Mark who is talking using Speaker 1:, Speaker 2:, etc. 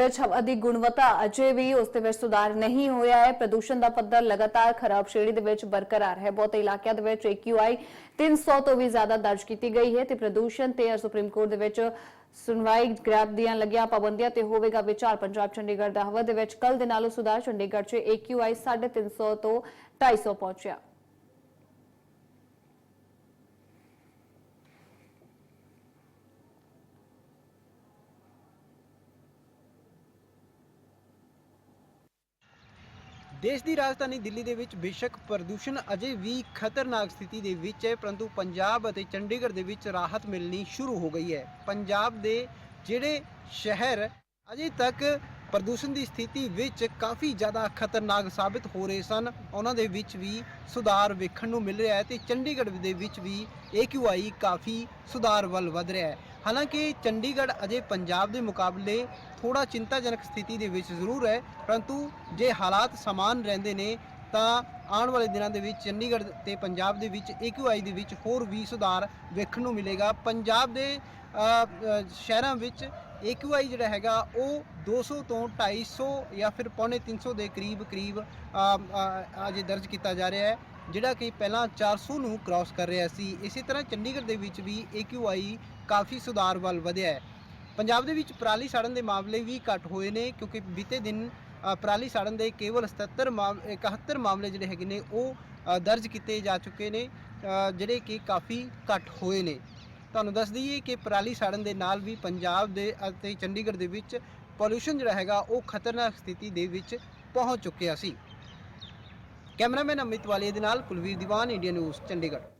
Speaker 1: ਵਿੱਚ ਹਵਾ ਦੀ ਗੁਣਵੱਤਾ ਅਜੇ ਵੀ ਉਸ ਦੇ ਵਿੱਚ ਸੁਧਾਰ ਨਹੀਂ ਹੋਇਆ ਹੈ। ਪ੍ਰਦੂਸ਼ਣ ਦਾ ਪੱਧਰ ਲਗਾਤਾਰ ਖਰਾਬ ਸ਼੍ਰੇਣੀ ਦੇ ਵਿੱਚ ਬਰਕਰਾਰ ਹੈ। ਬਹੁਤ ਇਲਾਕਿਆਂ ਦੇ ਵਿੱਚ AQI 300 ਤੋਂ ਵੀ ਜ਼ਿਆਦਾ ਦਰਜ ਕੀਤੀ ਗਈ ਹੈ ਤੇ ਪ੍ਰਦੂਸ਼ਣ ਤੇ ਸੁਪਰੀਮ ਕੋਰਟ ਦੇ ਵਿੱਚ ਸੁਣਵਾਈ ਗ੍ਰੈਬ ਦੀਆਂ ਲੱਗੀਆਂ ਪਾਬੰਦੀਆਂ ਤੇ ਹੋਵੇਗਾ ਵਿਚਾਰ। ਪੰਜਾਬ ਚੰਡੀਗੜ੍ਹ ਦਾ ਹਵਾ ਦੇ ਵਿੱਚ ਕੱਲ ਦੇ ਨਾਲੋਂ ਸੁਧਾਰ ਚੰਡੀਗੜ੍ਹ 'ਚ AQI 350 ਤੋਂ 250 ਪਹੁੰਚਿਆ।
Speaker 2: ਦੇਸ਼ ਦੀ ਰਾਜਧਾਨੀ ਦਿੱਲੀ ਦੇ ਵਿੱਚ ਬੇਸ਼ੱਕ ਪ੍ਰਦੂਸ਼ਣ ਅਜੇ ਵੀ ਖਤਰਨਾਕ ਸਥਿਤੀ ਦੇ ਵਿੱਚ ਹੈ, ਪਰੰਤੂ ਪੰਜਾਬ ਅਤੇ ਚੰਡੀਗੜ੍ਹ ਦੇ ਵਿੱਚ ਰਾਹਤ ਮਿਲਣੀ ਸ਼ੁਰੂ ਹੋ ਗਈ ਹੈ। ਪੰਜਾਬ ਦੇ ਜਿਹੜੇ ਸ਼ਹਿਰ ਅਜੇ ਤੱਕ ਪ੍ਰਦੂਸ਼ਣ ਦੀ ਸਥਿਤੀ ਵਿੱਚ ਕਾਫੀ ਜ਼ਿਆਦਾ ਖਤਰਨਾਕ ਸਾਬਿਤ ਹੋ ਰਹੇ ਸਨ, ਉਹਨਾਂ ਦੇ ਵਿੱਚ ਵੀ ਸੁਧਾਰ ਵੇਖਣ ਨੂੰ ਮਿਲ ਰਿਹਾ ਹੈ ਤੇ ਚੰਡੀਗੜ੍ਹ ਦੇ ਵਿੱਚ ਵੀ AQI ਕਾਫੀ ਸੁਧਾਰ ਵੱਲ ਵਧ ਰਿਹਾ ਹੈ। ਹਾਲਾਂਕਿ ਚੰਡੀਗੜ੍ਹ ਅਜੇ ਪੰਜਾਬ ਦੇ ਮੁਕਾਬਲੇ ਥੋੜਾ ਚਿੰਤਾਜਨਕ ਸਥਿਤੀ ਦੇ ਵਿੱਚ ਜ਼ਰੂਰ ਹੈ ਪਰੰਤੂ ਜੇ ਹਾਲਾਤ ਸਮਾਨ ਰਹਿੰਦੇ ਨੇ ਤਾਂ ਆਉਣ ਵਾਲੇ ਦਿਨਾਂ ਦੇ ਵਿੱਚ ਚੰਡੀਗੜ੍ਹ ਤੇ ਪੰਜਾਬ ਦੇ ਵਿੱਚ AQI ਦੇ ਵਿੱਚ ਹੋਰ ਵੀ ਸੁਧਾਰ ਵੇਖਣ ਨੂੰ ਮਿਲੇਗਾ। ਪੰਜਾਬ ਦੇ ਅ, ਅ, ਸ਼ਹਿਰਾਂ ਵਿੱਚ AQI ਜਿਹੜਾ ਹੈਗਾ ਉਹ 200 ਤੋਂ 250 ਜਾਂ ਫਿਰ ਪੌਣੇ 300 ਦੇ ਕਰੀਬ ਕਰੀਬ ਅਜੇ ਦਰਜ ਕੀਤਾ ਜਾ ਰਿਹਾ ਹੈ। ਜਿਹੜਾ ਕਿ ਪਹਿਲਾਂ 400 ਨੂੰ ਕ੍ਰਾਸ ਕਰ ਰਿਹਾ ਸੀ, ਇਸੇ ਤਰ੍ਹਾਂ ਚੰਡੀਗੜ੍ਹ ਦੇ ਵਿੱਚ ਵੀ AQI ਕਾਫੀ ਸੁਧਾਰ ਵੱਲ ਵਧਿਆ ਹੈ। ਪੰਜਾਬ ਦੇ ਵਿੱਚ ਪਰਾਲੀ ਸਾੜਨ ਦੇ ਮਾਮਲੇ ਵੀ ਘੱਟ ਹੋਏ ਨੇ, ਕਿਉਂਕਿ ਬੀਤੇ ਦਿਨ ਪਰਾਲੀ ਸਾੜਨ ਦੇ ਕੇਵਲ 77 ਮਾਮ 71 ਮਾਮਲੇ ਜਿਹੜੇ ਹੈਗੇ ਨੇ, ਉਹ ਦਰਜ ਕੀਤੇ ਜਾ ਚੁੱਕੇ ਨੇ ਜਿਹੜੇ ਕਿ ਕਾਫੀ ਘੱਟ ਹੋਏ ਨੇ। ਤੁਹਾਨੂੰ ਦੱਸ ਦਈਏ ਕਿ ਪਰਾਲੀ ਸਾੜਨ ਦੇ ਨਾਲ ਵੀ ਪੰਜਾਬ ਦੇ ਅਤੇ ਚੰਡੀਗੜ੍ਹ ਦੇ ਵਿੱਚ ਪੋਲੂਸ਼ਨ ਜਿਹੜਾ ਹੈਗਾ, ਉਹ ਖਤਰਨਾਕ ਸਥਿਤੀ ਦੇ ਵਿੱਚ ਪਹੁੰਚ ਚੁੱਕਿਆ ਸੀ। ਕੈਮਰਾਮੈਨ ਅਮਿਤ ਵਾਲੀਆ ਦੇ ਨਾਲ ਕੁਲਵੀਰ ਦੀਵਾਨ ਇੰਡੀਆ ਨਿਊਜ਼ ਚੰਡੀਗੜ੍ਹ।